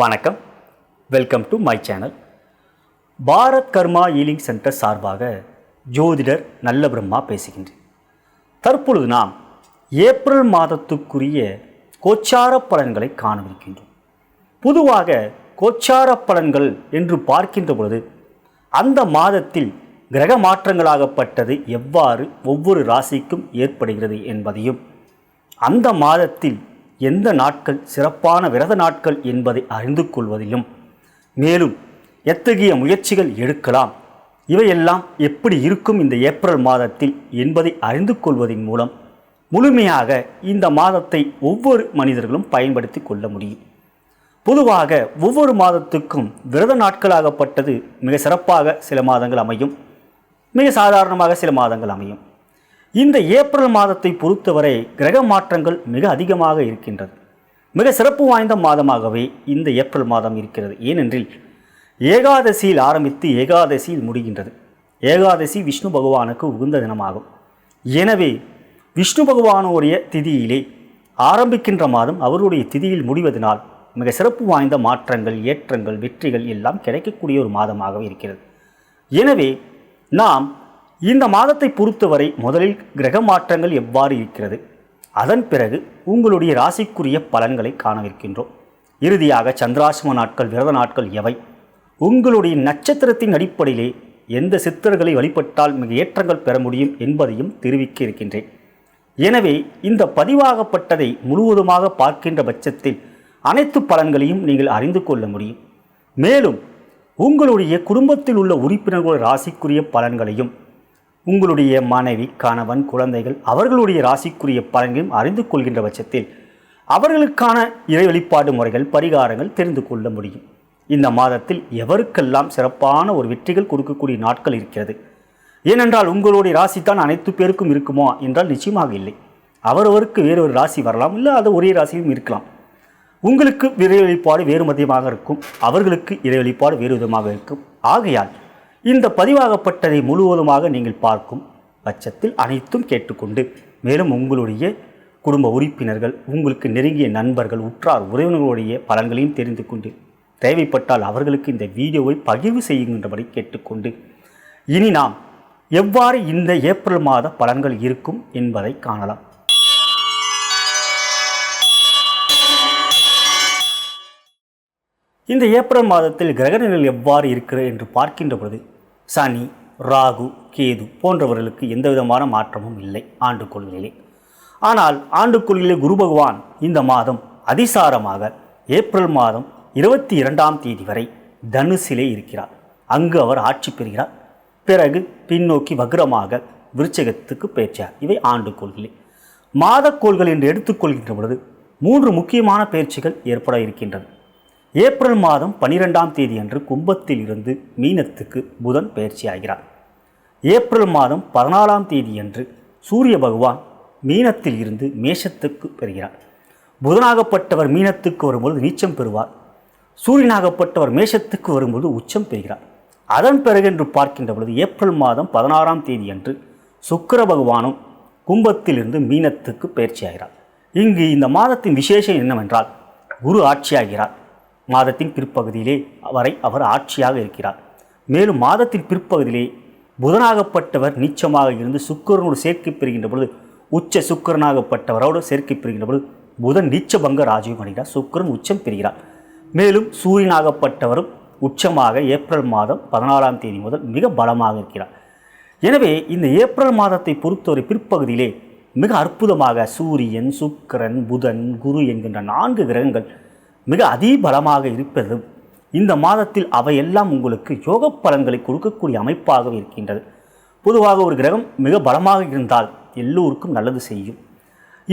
வணக்கம். Welcome to my channel Bharat Karma healing centre சார்பாக ஜோதிடர் நல்ல பிரம்மா பேசுகின்றேன். தற்பொழுது நாம் ஏப்ரல் மாதத்துக்குரிய கோச்சார பலன்களை காணவிருக்கின்றோம். பொதுவாக கோச்சார பலன்கள் என்று பார்க்கின்ற பொழுது அந்த மாதத்தில் கிரக மாற்றங்களாகப்பட்டது எவ்வாறு ஒவ்வொரு ராசிக்கும் ஏற்படுகிறது என்பதையும் அந்த மாதத்தில் எந்த நாட்கள் சிறப்பான விரத நாட்கள் என்பதை அறிந்து கொள்வதிலும் மேலும் எத்தகைய முயற்சிகள் எடுக்கலாம் இவையெல்லாம் எப்படி இருக்கும் இந்த ஏப்ரல் மாதத்தில் என்பதை அறிந்து கொள்வதன் மூலம் முழுமையாக இந்த மாதத்தை ஒவ்வொரு மனிதர்களும் பயன்படுத்தி கொள்ள முடியும். பொதுவாக ஒவ்வொரு மாதத்துக்கும் விரத நாட்களாகப்பட்டது மிக சிறப்பாக சில மாதங்கள் அமையும் மிக சாதாரணமாக சில மாதங்கள் அமையும். இந்த ஏப்ரல் மாதத்தை பொறுத்தவரை கிரக மாற்றங்கள் மிக அதிகமாக இருக்கின்றது. மிக சிறப்பு வாய்ந்த மாதமாகவே இந்த ஏப்ரல் மாதம் இருக்கிறது. ஏனென்றில் ஏகாதசியில் ஆரம்பித்து ஏகாதசியில் முடிகின்றது. ஏகாதசி விஷ்ணு பகவானுக்கு உகந்த தினமாகும். எனவே விஷ்ணு பகவானுடைய திதியிலே ஆரம்பிக்கின்ற மாதம் அவருடைய திதியில் முடிவதனால் மிக சிறப்பு வாய்ந்த மாற்றங்கள் ஏற்றங்கள் வெற்றிகள் எல்லாம் கிடைக்கக்கூடிய ஒரு மாதமாக இருக்கிறது. எனவே நாம் இந்த மாதத்தை பொறுத்தவரை முதலில் கிரக மாற்றங்கள் எவ்வாறு இருக்கிறது? அதன் பிறகு உங்களுடைய ராசிக்குரிய பலன்களை காணவிருக்கின்றோம். இறுதியாக சந்திராசிரம நாட்கள் விரத நாட்கள் எவை? உங்களுடைய நட்சத்திரத்தின் அடிப்படையிலே எந்த சித்தர்களை வழிபட்டால் மிக ஏற்றங்கள் பெற முடியும் என்பதையும் தெரிவிக்க இருக்கின்றேன். எனவே இந்த பதிவாகப்பட்டதை முழுவதுமாக பார்க்கின்ற பட்சத்தில் அனைத்து பலன்களையும் நீங்கள் அறிந்து கொள்ள முடியும். மேலும் உங்களுடைய குடும்பத்தில் உள்ள உறுப்பினர்கள் ராசிக்குரிய பலன்களையும் உங்களுடைய மனைவி கணவன் குழந்தைகள் அவர்களுடைய ராசிக்குரிய பலன்களையும் அறிந்து கொள்கின்ற பட்சத்தில் அவர்களுக்கான இறை வெளிப்பாடு முறைகள் பரிகாரங்கள் தெரிந்து கொள்ள முடியும். இந்த மாதத்தில் எவருக்கெல்லாம் சிறப்பான ஒரு வெற்றிகள் கொடுக்கக்கூடிய நாட்கள் இருக்கிறது? ஏனென்றால் உங்களுடைய ராசி தான் அனைத்து பேருக்கும் இருக்குமா என்றால் நிச்சயமாக இல்லை. அவரவருக்கு வேறு ஒரு ராசி வரலாம் இல்லை அது ஒரே ராசியும் இருக்கலாம். உங்களுக்கு இறை வெளிப்பாடு வேறு மதியமாக இருக்கும் அவர்களுக்கு இறை வெளிப்பாடு வேறு விதமாக இருக்கும். ஆகையால் இந்த பதிவாகப்பட்டதை முழுவதுமாக நீங்கள் பார்க்கும் பட்சத்தில் அனைத்தும் கேட்டுக்கொண்டு மேலும் உங்களுடைய குடும்ப உறுப்பினர்கள் உங்களுக்கு நெருங்கிய நண்பர்கள் உற்றார் உறவினர்களுடைய பலன்களையும் தெரிந்து கொண்டு தேவைப்பட்டால் அவர்களுக்கு இந்த வீடியோவை பகிர்வு செய்கின்றபடி கேட்டுக்கொண்டு இனி நாம் எவ்வாறு இந்த ஏப்ரல் மாத பலன்கள் இருக்கும் என்பதை காணலாம். இந்த ஏப்ரல் மாதத்தில் கிரகணங்கள் எவ்வாறு இருக்கிறது என்று பார்க்கின்ற பொழுது சனி ராகு கேது போன்றவர்களுக்கு எந்த விதமான மாற்றமும் இல்லை ஆண்டு கொள்கையிலே. ஆனால் ஆண்டு கொள்கையிலே குரு பகவான் இந்த மாதம் அதிசாரமாக ஏப்ரல் மாதம் இருபத்தி இரண்டாம் தேதி வரை தனுசிலே இருக்கிறார். அங்கு அவர் ஆட்சி பெறுகிறார். பிறகு பின்னோக்கி வக்ரமாக விருச்சகத்துக்கு பேச்சார் இவை ஆண்டு கோள்களே மாதக்கோள்கள் என்று எடுத்துக்கொள்கின்ற பொழுது மூன்று முக்கியமான பயிற்சிகள் ஏற்பட இருக்கின்றது. ஏப்ரல் மாதம் பனிரெண்டாம் தேதி அன்று கும்பத்தில் இருந்து மீனத்துக்கு புதன் பயிற்சி ஆகிறார். ஏப்ரல் மாதம் பதினாலாம் தேதி அன்று சூரிய பகவான் மீனத்தில் இருந்து மேஷத்துக்கு பெறுகிறார். புதனாகப்பட்டவர் மீனத்துக்கு வரும்பொழுது நீச்சம் பெறுவார். சூரியனாகப்பட்டவர் மேஷத்துக்கு வரும்போது உச்சம் பெறுகிறார். அதன் பிறகு என்று பார்க்கின்ற பொழுது ஏப்ரல் மாதம் பதினாறாம் தேதி அன்று சுக்கர பகவானும் கும்பத்திலிருந்து மீனத்துக்கு பயிற்சியாகிறார் இங்கு இந்த மாதத்தின் விசேஷம் என்னவென்றால் குரு ஆட்சியாகிறார். மாதத்தின் பிற்பகுதியிலே வரை அவர் ஆட்சியாக இருக்கிறார். மேலும் மாதத்தின் பிற்பகுதியிலே புதனாகப்பட்டவர் நீச்சமாக இருந்து சுக்கரனோடு சேர்க்கை பெறுகின்ற பொழுது உச்ச சுக்கரனாகப்பட்டவரோடு சேர்க்கை பெறுகின்ற பொழுது புதன் நீச்சபங்க ராஜீவம் அடைகிறார். சுக்கரன் உச்சம் பெறுகிறார். மேலும் சூரியனாகப்பட்டவரும் உச்சமாக ஏப்ரல் மாதம் பதினாலாம் தேதி முதல் மிக பலமாக இருக்கிறார். எனவே இந்த ஏப்ரல் மாதத்தை பொறுத்தவரை பிற்பகுதியிலே மிக அற்புதமாக சூரியன் சுக்கிரன் புதன் குரு என்கின்ற நான்கு கிரகங்கள் மிக அதிபலமாக இருப்பதும் இந்த மாதத்தில் அவையெல்லாம் உங்களுக்கு யோக பலன்களை கொடுக்கக்கூடிய அமைப்பாக இருக்கின்றது. பொதுவாக ஒரு கிரகம் மிக பலமாக இருந்தால் எல்லோருக்கும் நல்லது செய்யும்.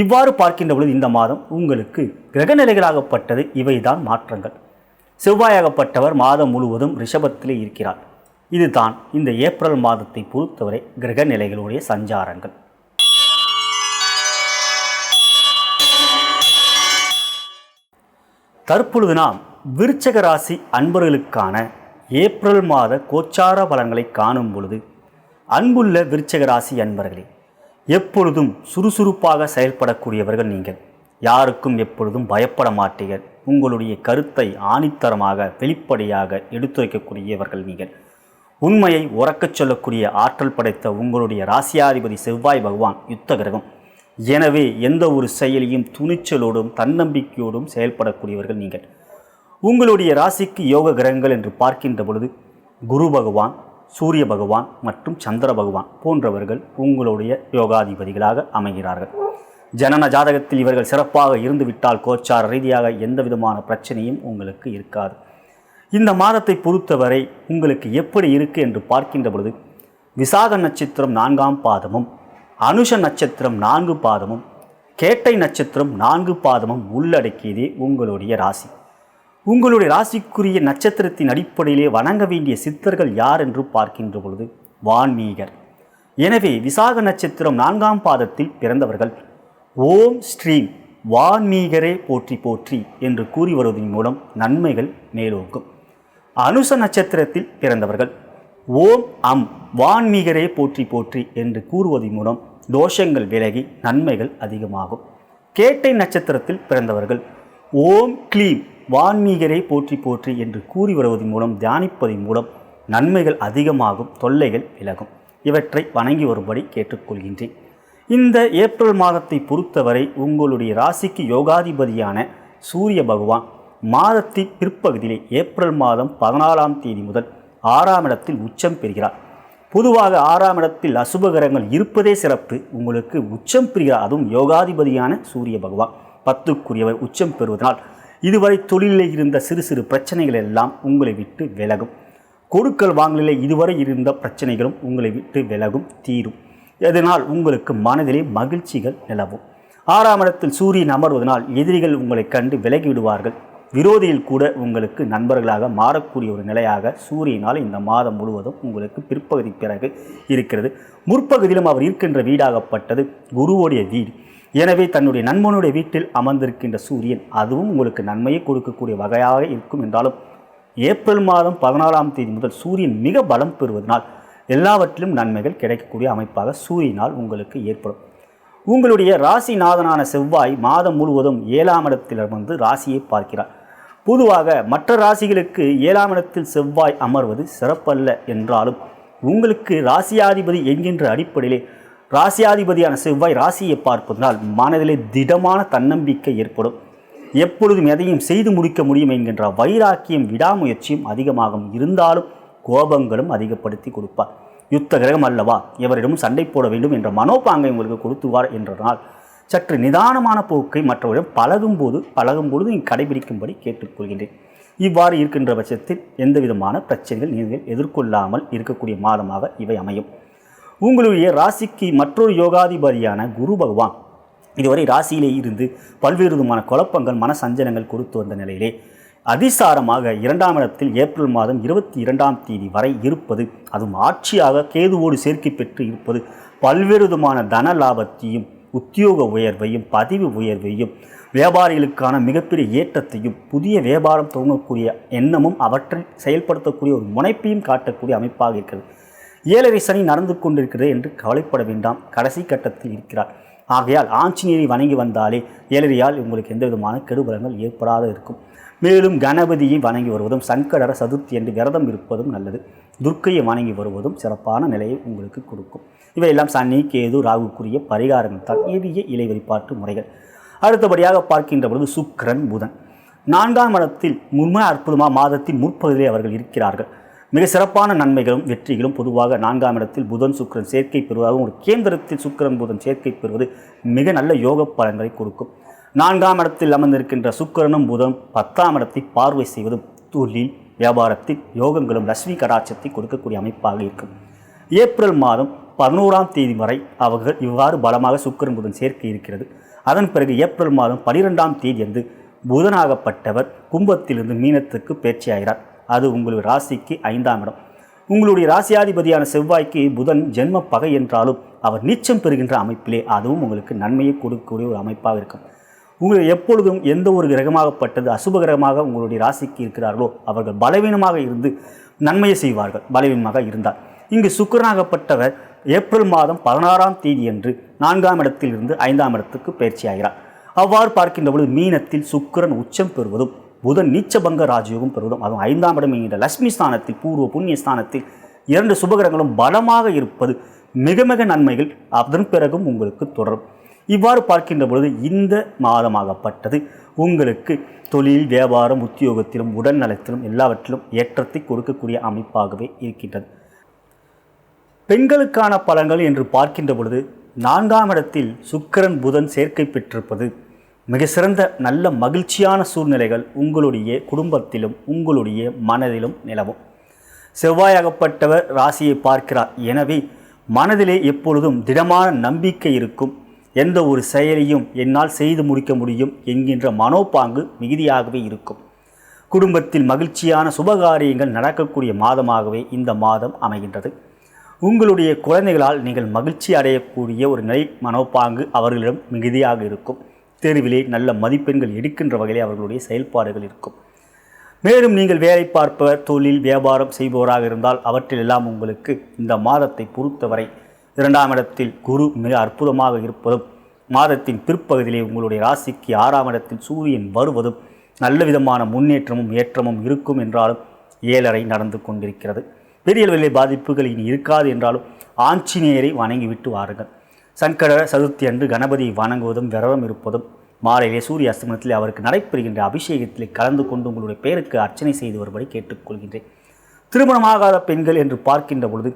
இவ்வாறு பார்க்கின்ற பொழுது இந்த மாதம் உங்களுக்கு கிரகநிலைகளாகப்பட்டது இவைதான் மாற்றங்கள். செவ்வாயாகப்பட்டவர் மாதம் முழுவதும் ரிஷபத்திலே இருக்கிறார். இதுதான் இந்த ஏப்ரல் மாதத்தை பொறுத்தவரை கிரக நிலைகளுடைய சஞ்சாரங்கள். தற்பொழுது நாம் விருச்சக ராசி அன்பர்களுக்கான ஏப்ரல் மாத கோச்சார பலன்களை காணும் பொழுது அன்புள்ள விருச்சக ராசி அன்பர்களே எப்பொழுதும் சுறுசுறுப்பாக செயல்படக்கூடியவர்கள் நீங்கள். யாருக்கும் எப்பொழுதும் பயப்பட மாட்டீர்கள். உங்களுடைய கருத்தை ஆணித்தரமாக வெளிப்படையாக எடுத்துரைக்கக்கூடியவர்கள் நீங்கள். உண்மையை உறக்கச் சொல்லக்கூடிய ஆற்றல் படைத்த உங்களுடைய ராசியாதிபதி செவ்வாய் பகவான் யுத்த கிரகம். எனவே எந்த ஒரு செயலையும் துணிச்சலோடும் தன்னம்பிக்கையோடும் செயல்படக்கூடியவர்கள் நீங்கள். உங்களுடைய ராசிக்கு யோக கிரகங்கள் என்று பார்க்கின்ற பொழுது குரு பகவான் சூரிய பகவான் மற்றும் சந்திர பகவான் போன்றவர்கள் உங்களுடைய யோகாதிபதிகளாக அமைகிறார்கள். ஜனன ஜாதகத்தில் இவர்கள் சிறப்பாக இருந்துவிட்டால் கோச்சார ரீதியாக எந்த விதமான பிரச்சனையும் உங்களுக்கு இருக்காது. இந்த மாதத்தை பொறுத்தவரை உங்களுக்கு எப்படி இருக்கு என்று பார்க்கின்ற பொழுது விசாக நட்சத்திரம் நான்காம் பாதமும் அனுஷ நட்சத்திரம் நான்கு பாதமும் கேட்டை நட்சத்திரம் நான்கு பாதமும் உள்ளடக்கியதே உங்களுடைய ராசி. உங்களுடைய ராசிக்குரிய நட்சத்திரத்தின் அடிப்படையிலே வணங்க வேண்டிய சித்தர்கள் யார் என்று பார்க்கின்ற பொழுது வான்மீகர். எனவே விசாக நட்சத்திரம் நான்காம் பாதத்தில் பிறந்தவர்கள் ஓம் ஸ்ரீம் வான்மீகரே போற்றி போற்றி என்று கூறி வருவதன் மூலம் நன்மைகள் மேலோக்கும் அனுச நட்சத்திரத்தில் பிறந்தவர்கள் ஓம் அம் வான்மீகரே போற்றி போற்றி என்று கூறுவதன் மூலம் தோஷங்கள் விலகி நன்மைகள் அதிகமாகும். கேட்டை நட்சத்திரத்தில் பிறந்தவர்கள் ஓம் க்ளீம் வான்மீகரே போற்றி போற்றி என்று கூறி வருவதன் மூலம் தியானிப்பதன் மூலம் நன்மைகள் அதிகமாகும் தொல்லைகள் விலகும். இவற்றை வணங்கி வரும்படி கேட்டுக்கொள்கின்றேன். இந்த ஏப்ரல் மாதத்தை பொறுத்தவரை உங்களுடைய ராசிக்கு யோகாதிபதியான சூரிய பகவான் மாதத்தின் பிற்பகுதியிலே ஏப்ரல் மாதம் பதினாலாம் தேதி முதல் ஆறாம் இடத்தில் உச்சம் பெறுகிறார். பொதுவாக ஆறாம் இடத்தில் அசுபகரங்கள் இருப்பதே சிறப்பு. உங்களுக்கு உச்சம் பெறுகிறார். அதுவும் யோகாதிபதியான சூரிய பகவான். பத்துக்குரியவர் உச்சம் பெறுவதனால் இதுவரை தொழிலில் இருந்த சிறு சிறு பிரச்சனைகள் எல்லாம் உங்களை விட்டு விலகும். கொடுக்கல் வாங்கலில் இதுவரை இருந்த பிரச்சனைகளும் உங்களை விட்டு விலகும் தீரும். இதனால் உங்களுக்கு மனதிலே மகிழ்ச்சிகள் நிலவும். ஆறாம் இடத்தில் சூரியன் அமர்வதனால் எதிரிகள் உங்களை கண்டு விலகி விடுவார்கள். விரோதியில் கூட உங்களுக்கு நண்பர்களாக மாறக்கூடிய ஒரு நிலையாக சூரியனால் இந்த மாதம் முழுவதும் உங்களுக்கு பிற்பகுதி பிறகு இருக்கிறது. முற்பகுதியிலும் அவர் இருக்கின்ற வீடாகப்பட்டது குருவோடைய வீடு. எனவே தன்னுடைய நண்பனுடைய வீட்டில் அமர்ந்திருக்கின்ற சூரியன் அதுவும் உங்களுக்கு நன்மையை கொடுக்கக்கூடிய வகையாக இருக்கும் என்றாலும் ஏப்ரல் மாதம் பதினாலாம் தேதி முதல் சூரியன் மிக பலம் பெறுவதனால் எல்லாவற்றிலும் நன்மைகள் கிடைக்கக்கூடிய அமைப்பாக சூரியனால் உங்களுக்கு ஏற்படும். உங்களுடைய ராசிநாதனான செவ்வாய் மாதம் முழுவதும் ஏழாம் இடத்திலிருந்து வந்து ராசியை பார்க்கிறார். பொதுவாக மற்ற ராசிகளுக்கு ஏழாம் இடத்தில் செவ்வாய் அமர்வது சிறப்பல்ல என்றாலும் உங்களுக்கு ராசியாதிபதி என்கின்ற அடிப்படையிலே ராசியாதிபதியான செவ்வாய் ராசியை பார்ப்பதால் மனதிலே திடமான தன்னம்பிக்கை ஏற்படும். எப்பொழுதும் எதையும் செய்து முடிக்க முடியும் என்கின்ற வைராக்கியம் விடாமுயற்சியும் அதிகமாகும். இருந்தாலும் கோபங்களும் அதிகப்படுத்தி கொடுப்பார். யுத்த கிரகம் அல்லவா? எவரிடம் சண்டை போட வேண்டும் என்ற மனோபாங்கை உங்களுக்கு கொடுத்துவார் என்றனால் சற்று நிதானமான போக்கை மற்றவரிடம் பழகும் போது பழகும் கடைபிடிக்கும்படி கேட்டுக்கொள்கின்றேன். இவ்வாறு இருக்கின்ற பட்சத்தில் எந்த விதமான பிரச்சனைகள் நீங்கள் எதிர்கொள்ளாமல் இருக்கக்கூடிய மாதமாக இவை அமையும். உங்களுடைய ராசிக்கு மற்றொரு யோகாதிபதியான குரு பகவான் இதுவரை ராசியிலே இருந்து பல்வேறு விதமான குழப்பங்கள் மனசஞ்சனங்கள் கொடுத்து வந்த நிலையிலே அதிசாரமாக இரண்டாம் இடத்தில் ஏப்ரல் மாதம் இருபத்தி இரண்டாம் தேதி வரை இருப்பது அதுவும் ஆட்சியாக கேதுவோடு சேர்க்கை பெற்று இருப்பது பல்வேறு விதமான தன லாபத்தையும் உத்தியோக உயர்வையும் பதிவு உயர்வையும் வியாபாரிகளுக்கான மிகப்பெரிய ஏற்றத்தையும் புதிய வியாபாரம் துவங்கக்கூடிய எண்ணமும் அவற்றை செயல்படுத்தக்கூடிய ஒரு முனைப்பையும் காட்டக்கூடிய அமைப்பாக இருக்கிறது. ஏழரை சனி நடந்து கொண்டிருக்கிறது என்று கவலைப்பட வேண்டாம். கடைசி கட்டத்தில் இருக்கிறார். ஆகையால் ஆஞ்சநேயரை வணங்கி வந்தாலே ஏழரியால் உங்களுக்கு எந்த விதமான கெடுபலங்கள் ஏற்படாத இருக்கும். மேலும் கணபதியை வணங்கி வருவதும் சங்கடர சதுர்த்தி என்று விரதம் இருப்பதும் நல்லது. துர்க்கையை வணங்கி வருவதும் சிறப்பான நிலையை உங்களுக்கு கொடுக்கும். இவையெல்லாம் சனி கேது ராகுக்குரிய பரிகாரங்கள் தான் எளிய இலை வழிபாட்டு முறைகள். அடுத்தபடியாக பார்க்கின்ற பொழுது சுக்கரன் புதன். நான்காம் இடத்தில் உண்மை அற்புதமாக மாதத்தின் முற்பகுதியில் அவர்கள் இருக்கிறார்கள். மிக சிறப்பான நன்மைகளும் வெற்றிகளும் பொதுவாக நான்காம் இடத்தில் புதன் சுக்கரன் சேர்க்கை பெறுவதாகவும் ஒரு கேந்திரத்தில் சுக்கரன் புதன் சேர்க்கை பெறுவது மிக நல்ல யோக பலன்களை கொடுக்கும். நான்காம் இடத்தில் அமர்ந்திருக்கின்ற சுக்கிரனும் புதன் பத்தாம் இடத்தை பார்வை செய்வதும் தொழில் வியாபாரத்தில் யோகங்களும் லட்சுமி கடாட்சத்தை கொடுக்கக்கூடிய அமைப்பாக இருக்கும். ஏப்ரல் மாதம் பதினோராம் தேதி வரை அவர்கள் இவ்வாறு பலமாக சுக்கிரன் புதன் சேர்க்கை இருக்கிறது. அதன் பிறகு ஏப்ரல் மாதம் பனிரெண்டாம் தேதி அன்று புதனாகப்பட்டவர் கும்பத்திலிருந்து மீனத்துக்கு பேச்சையாகிறார். அது உங்களுடைய ராசிக்கு ஐந்தாம் இடம். உங்களுடைய ராசியாதிபதியான செவ்வாய்க்கு புதன் ஜென்ம பகை என்றாலும் அவர் நீச்சம் பெறுகின்ற அமைப்பிலே அதுவும் உங்களுக்கு நன்மையை கொடுக்கக்கூடிய ஒரு அமைப்பாக இருக்கும். உங்கள் எப்பொழுதும் எந்த ஒரு கிரகமாகப்பட்டது அசுப கிரகமாக உங்களுடைய ராசிக்கு இருக்கிறார்களோ அவர்கள் பலவீனமாக இருந்து நன்மையை செய்வார்கள் பலவீனமாக இருந்தார் இங்கு சுக்கரனாகப்பட்டவர் ஏப்ரல் மாதம் பதினாறாம் தேதியன்று நான்காம் இடத்தில் இருந்து ஐந்தாம் இடத்துக்கு பயிற்சியாகிறார் அவ்வாறு பார்க்கின்ற பொழுது மீனத்தில் சுக்கிரன் உச்சம் பெறுவதும் புதன் நீச்சபங்க ராஜயோகம் பெறுவதும் அதுவும் ஐந்தாம் இடம் என்கின்ற லட்சுமி ஸ்தானத்தில் பூர்வ புண்ணிய ஸ்தானத்தில் இரண்டு சுபகிரகங்களும் பலமாக இருப்பது மிக மிக நன்மைகள். அதன் பிறகும் உங்களுக்கு தொடரும். இவ்வாறு பார்க்கின்ற பொழுது இந்த மாதமாகப்பட்டது உங்களுக்கு தொழில் வியாபாரம் உத்தியோகத்திலும் உடல் நலத்திலும் எல்லாவற்றிலும் ஏற்றத்தை கொடுக்கக்கூடிய அமைப்பாகவே இருக்கின்றது. பெண்களுக்கான பலன்கள் என்று பார்க்கின்ற பொழுது நான்காம் இடத்தில் சுக்கிரன் புதன் சேர்க்கை பெற்றிருப்பது மிக சிறந்த நல்ல மகிழ்ச்சியான சூழ்நிலைகள் உங்களுடைய குடும்பத்திலும் உங்களுடைய மனதிலும் நிலவும். செவ்வாயாகப்பட்டவர் ராசியை பார்க்கிறார். எனவே மனதிலே எப்பொழுதும் திடமான நம்பிக்கை இருக்கும். எந்த ஒரு செயலையும் என்னால் செய்து முடிக்க முடியும் என்கின்ற மனோப்பாங்கு மிகுதியாகவே இருக்கும். குடும்பத்தில் மகிழ்ச்சியான சுபகாரியங்கள் நடக்கக்கூடிய மாதமாகவே இந்த மாதம் அமைகின்றது. உங்களுடைய குழந்தைகளால் நீங்கள் மகிழ்ச்சி அடையக்கூடிய ஒரு நிலை மனோப்பாங்கு அவர்களிடம் மிகுதியாக இருக்கும். தேர்விலே நல்ல மதிப்பெண்கள் எடுக்கின்ற வகையிலே அவர்களுடைய செயல்பாடுகள் இருக்கும். மேலும் நீங்கள் வேலை பார்ப்பவர் தொழில் வியாபாரம் செய்பவராக இருந்தால் அவற்றிலெல்லாம் உங்களுக்கு இந்த மாதத்தை பொறுத்தவரை இரண்டாம் இடத்தில் குரு மிக அற்புதமாக இருப்பதும் மாதத்தின் பிற்பகுதியிலே உங்களுடைய ராசிக்கு ஆறாம் இடத்தில் சூரியன் வருவதும் நல்ல விதமான முன்னேற்றமும் ஏற்றமும் இருக்கும் என்றாலும் ஏழரை நடந்து கொண்டிருக்கிறது. பெரிய அளவிலே பாதிப்புகள் இனி இருக்காது என்றாலும் ஆஞ்சநேயரை வணங்கிவிட்டு வாருங்கள். சங்கட சதுர்த்தி அன்று கணபதியை வணங்குவதும் விரதம் இருப்பதும் மாலையிலே சூரிய அஸ்தமனத்தில் அவருக்கு நடைபெறுகின்ற அபிஷேகத்தில் கலந்து கொண்டு உங்களுடைய பெயருக்கு அர்ச்சனை செய்து வரும்படி கேட்டுக்கொள்கின்றேன். திருமணமாகாத பெண்கள் என்று பார்க்கின்ற பொழுது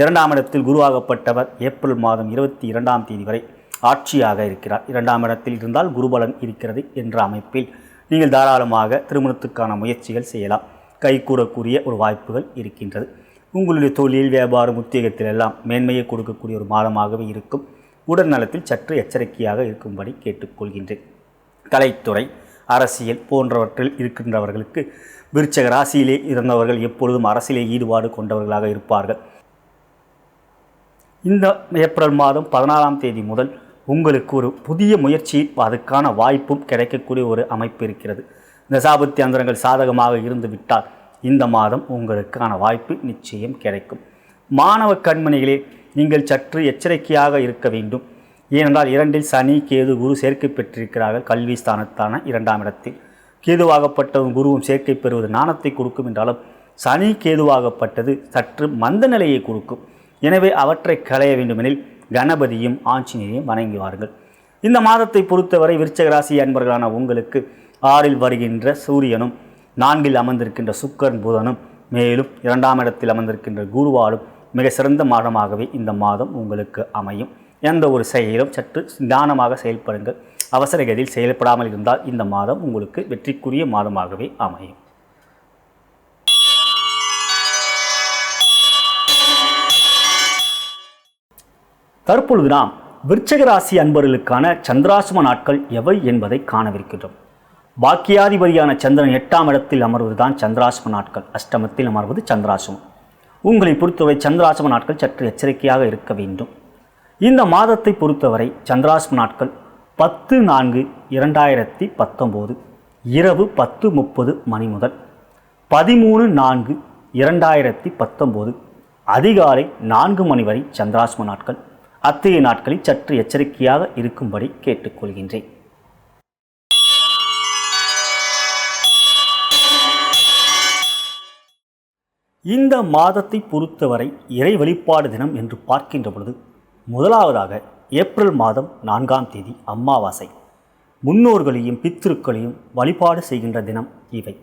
இரண்டாம் இடத்தில் குருவாகப்பட்டவர் ஏப்ரல் மாதம் இருபத்தி இரண்டாம் தேதி வரை ஆட்சியாக இருக்கிறார். இரண்டாம் இடத்தில் இருந்தால் குருபலன் இருக்கிறது என்ற அமைப்பில் நீங்கள் தாராளமாக திருமணத்துக்கான முயற்சிகள் செய்யலாம். கைகூடக்கூடிய ஒரு வாய்ப்புகள் இருக்கின்றது. உங்களுடைய தொழில் வியாபாரம் உத்தியோகத்தில் எல்லாம் மேன்மையை கொடுக்கக்கூடிய ஒரு மாதமாகவே இருக்கும். உடல் நலத்தில் சற்று எச்சரிக்கையாக இருக்கும்படி கேட்டுக்கொள்கின்றேன். கலைத்துறை அரசியல் போன்றவற்றில் இருக்கின்றவர்களுக்கு விருச்சக ராசியிலே இருந்தவர்கள் எப்பொழுதும் அரசியலே ஈடுபாடு கொண்டவர்களாக இருப்பார்கள். இந்த ஏப்ரல் மாதம் பதினாலாம் தேதி முதல் உங்களுக்கு ஒரு புதிய முயற்சி அதுக்கான வாய்ப்பும் கிடைக்கக்கூடிய ஒரு அமைப்பு இருக்கிறது. இந்த சாபத்தி அந்தரங்கள் சாதகமாக இருந்து விட்டால் இந்த மாதம் உங்களுக்கான வாய்ப்பு நிச்சயம் கிடைக்கும். மாணவ கண்மணிகளே நீங்கள் சற்று எச்சரிக்கையாக இருக்க வேண்டும். ஏனென்றால் இரண்டில் சனி கேது குரு சேர்க்கை பெற்றிருக்கிறார்கள். கல்வி ஸ்தானத்தான இரண்டாம் இடத்தில். கேதுவாகப்பட்டதும் குருவும் சேர்க்கை பெறுவது நாணத்தை கொடுக்கும் என்றாலும் சனி கேதுவாகப்பட்டது சற்று மந்த நிலையை கொடுக்கும். எனவே அவற்றை களைய வேண்டுமெனில் கணபதியும் ஆஞ்சநேயரையும் வணங்குவார்கள். இந்த மாதத்தை பொறுத்தவரை விருச்சகராசி அன்பர்களான உங்களுக்கு ஆறில் வருகின்ற சூரியனும் நான்கில் அமர்ந்திருக்கின்ற சுக்கரன் புதனும் மேலும் இரண்டாம் இடத்தில் அமர்ந்திருக்கின்ற குருவாலும் மிக சிறந்த மாதமாகவே இந்த மாதம் உங்களுக்கு அமையும். எந்த ஒரு செயலும் சற்று நிதானமாக செயல்படுங்கள். அவசரகதியில் செயல்படாமல் இருந்தால் இந்த மாதம் உங்களுக்கு வெற்றிக்குரிய மாதமாகவே அமையும். தற்பொழுது நாம் விருச்சகராசி அன்பர்களுக்கான சந்திராசும நாட்கள் எவை என்பதை காணவிருக்கின்றோம். பாக்கியாதிபதியான சந்திரன் எட்டாம் இடத்தில் அமர்வது தான் சந்திராசும நாட்கள். அஷ்டமத்தில் அமர்வது சந்திராசுமம் உங்களை பொறுத்தவரை சந்திராசும நாட்கள் சற்று எச்சரிக்கையாக இருக்க வேண்டும். இந்த மாதத்தை பொறுத்தவரை சந்திராசும நாட்கள் பத்து நான்கு இரண்டாயிரத்தி பத்தொம்போது இரவு பத்து முப்பது மணி முதல் பதிமூணு நான்கு இரண்டாயிரத்தி பத்தொம்போது அதிகாலை நான்கு மணி வரை சந்திராசும நாட்கள். அத்தகைய நாட்களில் சற்று எச்சரிக்கையாக இருக்கும்படி கேட்டுக்கொள்கின்றேன். இந்த மாதத்தை பொறுத்தவரை இறை வழிபாடு தினம் என்று பார்க்கின்ற பொழுது முதலாவதாக ஏப்ரல் மாதம் நான்காம் தேதி அமாவாசை முன்னோர்களையும் பித்திருக்களையும் வழிபாடு செய்கின்ற தினம் இவை.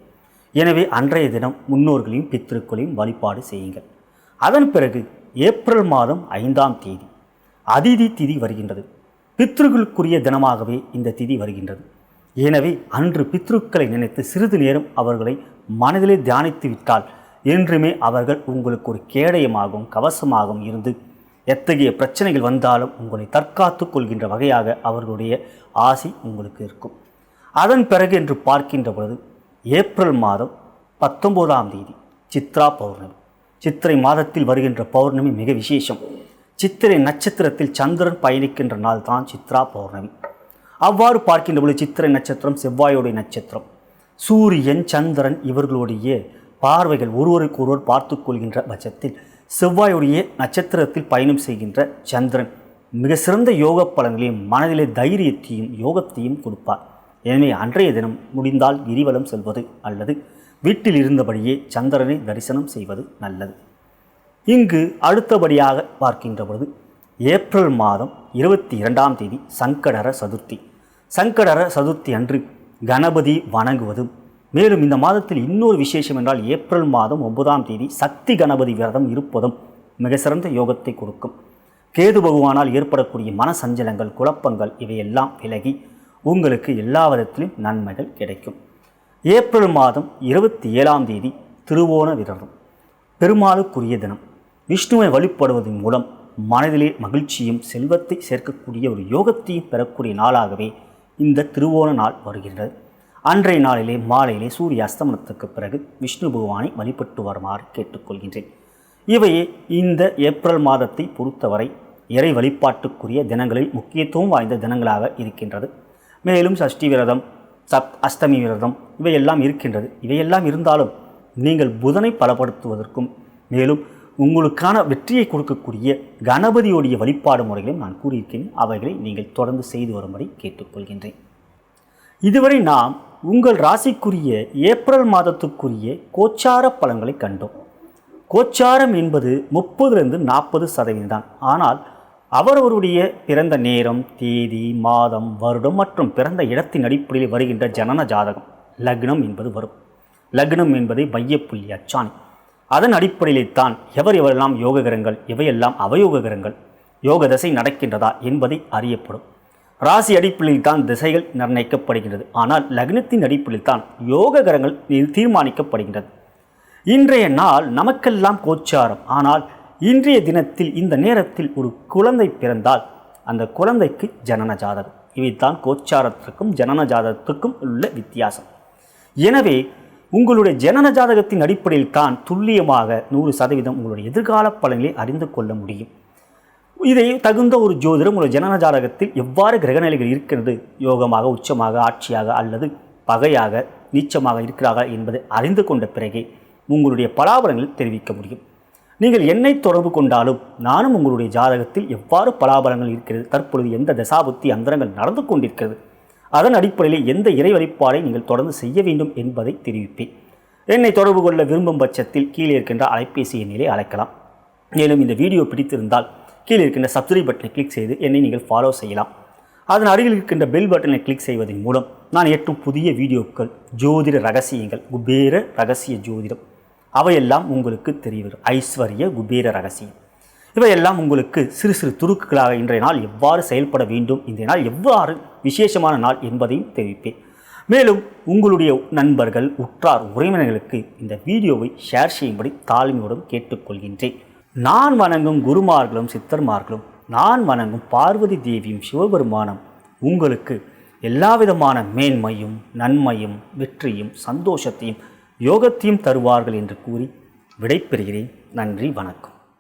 எனவே அன்றைய தினம் முன்னோர்களையும் பித்திருக்களையும் வழிபாடு செய்யுங்கள். அதன் பிறகு ஏப்ரல் மாதம் ஐந்தாம் தேதி அதிதி திதி வருகின்றது. பித்ருக்களுக்குரிய தினமாகவே இந்த திதி வருகின்றது. எனவே அன்று பித்ருக்களை நினைத்து சிறிது நேரம் அவர்களை மனதிலே தியானித்து விட்டால் என்றுமே அவர்கள் உங்களுக்கு ஒரு கேடயமாகவும் கவசமாகவும் இருந்து எத்தகைய பிரச்சனைகள் வந்தாலும் உங்களை தற்காத்து கொள்கின்ற வகையாக அவர்களுடைய ஆசை உங்களுக்கு இருக்கும். அதன் பிறகு என்று பார்க்கின்ற பொழுது ஏப்ரல் மாதம் பத்தொம்போதாம் தேதி சித்ரா பௌர்ணமி. சித்திரை மாதத்தில் வருகின்ற பௌர்ணமி மிக விசேஷம். சித்திரை நட்சத்திரத்தில் சந்திரன் பயணிக்கின்ற நாள் தான் சித்ரா பௌர்ணமி. அவ்வாறு பார்க்கின்ற பொழுது சித்திரை நட்சத்திரம் செவ்வாயோடைய நட்சத்திரம். சூரியன் சந்திரன் இவர்களுடைய பார்வைகள் ஒருவருக்கு ஒருவர் பார்த்து கொள்கின்ற பட்சத்தில் செவ்வாயுடைய நட்சத்திரத்தில் பயணம் செய்கின்ற சந்திரன் மிக சிறந்த யோக பலன்களையும் மனதிலே தைரியத்தையும் யோகத்தையும் கொடுப்பார். எனவே அன்றைய தினம் முடிந்தால் கிரிவலம் செல்வது அல்லது வீட்டில் இருந்தபடியே சந்திரனை தரிசனம் செய்வது நல்லது. இங்கு அடுத்தபடியாக பார்க்கின்ற பொழுது ஏப்ரல் மாதம் இருபத்தி இரண்டாம் தேதி சங்கடர சதுர்த்தி. சங்கடர சதுர்த்தி அன்று கணபதி வணங்குவதும் மேலும் இந்த மாதத்தில் இன்னொரு விசேஷம் என்றால் ஏப்ரல் மாதம் ஒன்பதாம் தேதி சக்தி கணபதி விரதம் இருப்பதும் மிக சிறந்த யோகத்தை கொடுக்கும். கேது பகவானால் ஏற்படக்கூடிய மன சஞ்சலங்கள் குழப்பங்கள் இவையெல்லாம் விலகி உங்களுக்கு எல்லா விதத்திலும் நன்மைகள் கிடைக்கும். ஏப்ரல் மாதம் இருபத்தி ஏழாம் தேதி திருவோண விரதம் பெருமாளுக்குரிய தினம். விஷ்ணுவை வழிபடுவதன் மூலம் மனதிலே மகிழ்ச்சியும் செல்வத்தை சேர்க்கக்கூடிய ஒரு யோகத்தையும் பெறக்கூடிய நாளாகவே இந்த திருவோண நாள் வருகின்றது. அன்றைய நாளிலே மாலையிலே சூரிய அஸ்தமனத்துக்கு பிறகு விஷ்ணு பகவானை வழிபட்டு வருமாறு கேட்டுக்கொள்கின்றேன். இவையே இந்த ஏப்ரல் மாதத்தை பொறுத்தவரை இறை வழிபாட்டுக்குரிய தினங்களில் முக்கியத்துவம் வாய்ந்த தினங்களாக இருக்கின்றது. மேலும் சஷ்டி விரதம் சப் அஷ்டமி விரதம் இவையெல்லாம் இருக்கின்றது. இவையெல்லாம் இருந்தாலும் நீங்கள் புதனை பலப்படுத்துவதற்கும் மேலும் உங்களுக்கான வெற்றியை கொடுக்கக்கூடிய கணபதியோடைய வழிபாடு முறைகளையும் நான் கூறியிருக்கேன். அவைகளை நீங்கள் தொடர்ந்து செய்து வரும்படி கேட்டுக்கொள்கின்றேன். இதுவரை நாம் உங்கள் ராசிக்குரிய ஏப்ரல் மாதத்துக்குரிய கோச்சார பலன்களை கண்டோம். கோச்சாரம் என்பது முப்பதுலேருந்து நாற்பது சதவீதம் தான் ஆனால் அவரவருடைய பிறந்த நேரம் தேதி மாதம் வருடம் மற்றும் பிறந்த இடத்தின் அடிப்படையில் வருகின்ற ஜனன ஜாதகம் லக்னம் என்பது வரும். லக்னம் என்பதை மையப்புள்ளி அச்சாணி. அதன் அடிப்படையிலே தான் எவர் எவரெல்லாம் யோககரங்கள் இவையெல்லாம் அவயோககரங்கள் யோக தசை நடக்கின்றதா என்பதை அறியப்படும். ராசி அடிப்படையில் தான் திசைகள் நிர்ணயிக்கப்படுகின்றது. ஆனால் லக்னத்தின் அடிப்படையில் தான் யோக தீர்மானிக்கப்படுகின்றது. இன்றைய நாள் நமக்கெல்லாம் கோச்சாரம். ஆனால் இன்றைய தினத்தில் இந்த நேரத்தில் ஒரு குழந்தை பிறந்தால் அந்த குழந்தைக்கு ஜனன ஜாதகம். இவைத்தான் கோச்சாரத்திற்கும் ஜனன ஜாதகத்துக்கும் உள்ள வித்தியாசம். எனவே உங்களுடைய ஜனன ஜாதகத்தின் அடிப்படையில் தான் துல்லியமாக நூறு சதவீதம் உங்களுடைய எதிர்கால பலன்களை அறிந்து கொள்ள முடியும். இதை தகுந்த ஒரு ஜோதிடம் உங்களுடைய ஜனன ஜாதகத்தில் எவ்வாறு கிரகநிலைகள் இருக்கிறது யோகமாக உச்சமாக ஆட்சியாக அல்லது பகையாக நீச்சமாக இருக்கிறார்கள் என்பதை அறிந்து கொண்ட பிறகே உங்களுடைய பலாபலங்கள் தெரிவிக்க முடியும். நீங்கள் என்னை தொடர்பு கொண்டாலும் நானும் உங்களுடைய ஜாதகத்தில் எவ்வாறு பலாபலங்கள் இருக்கிறது தற்பொழுது எந்த தசாபுத்தி அந்தரங்கள் நடந்து கொண்டிருக்கிறது அதன் அடிப்படையில் எந்த இறை வழிபாடை நீங்கள் தொடர்ந்து செய்ய வேண்டும் என்பதை தெரிவிப்பேன். என்னை தொடர்பு கொள்ள விரும்பும் பட்சத்தில் கீழே இருக்கின்ற அலைபேசி எண்ணிலே அழைக்கலாம். மேலும் இந்த வீடியோ பிடித்திருந்தால் கீழே இருக்கின்ற சப்ஸ்கிரைப் பட்டனை கிளிக் செய்து என்னை நீங்கள் ஃபாலோ செய்யலாம். அதன் அருகில் இருக்கின்ற பெல் பட்டனை கிளிக் செய்வதன் மூலம் நான் ஏற்றும் புதிய வீடியோக்கள் ஜோதிட ரகசியங்கள் குபேர ரகசிய ஜோதிடம் அவையெல்லாம் உங்களுக்கு தெரிவிடும் ஐஸ்வர்ய குபேர ரகசியம். இவையெல்லாம் உங்களுக்கு சிறு சிறு துருக்குகளாக இன்றைய நாள் எவ்வாறு செயல்பட வேண்டும்? இன்றைய நாள் எவ்வாறு விசேஷமான நாள் என்பதையும் தெரிவிப்பேன். மேலும் உங்களுடைய நண்பர்கள் உற்றார் உறவினர்களுக்கு இந்த வீடியோவை ஷேர் செய்யும்படி தாழ்மையுடன் கேட்டுக்கொள்கின்றேன். நான் வணங்கும் குருமார்களும் சித்தர்மார்களும் நான் வணங்கும் பார்வதி தேவியும் சிவபெருமானம் உங்களுக்கு எல்லா விதமான மேன்மையும் நன்மையும் வெற்றியும் சந்தோஷத்தையும் யோகத்தையும் தருவார்கள் என்று கூறி விடைபெறுகிறேன். நன்றி வணக்கம்.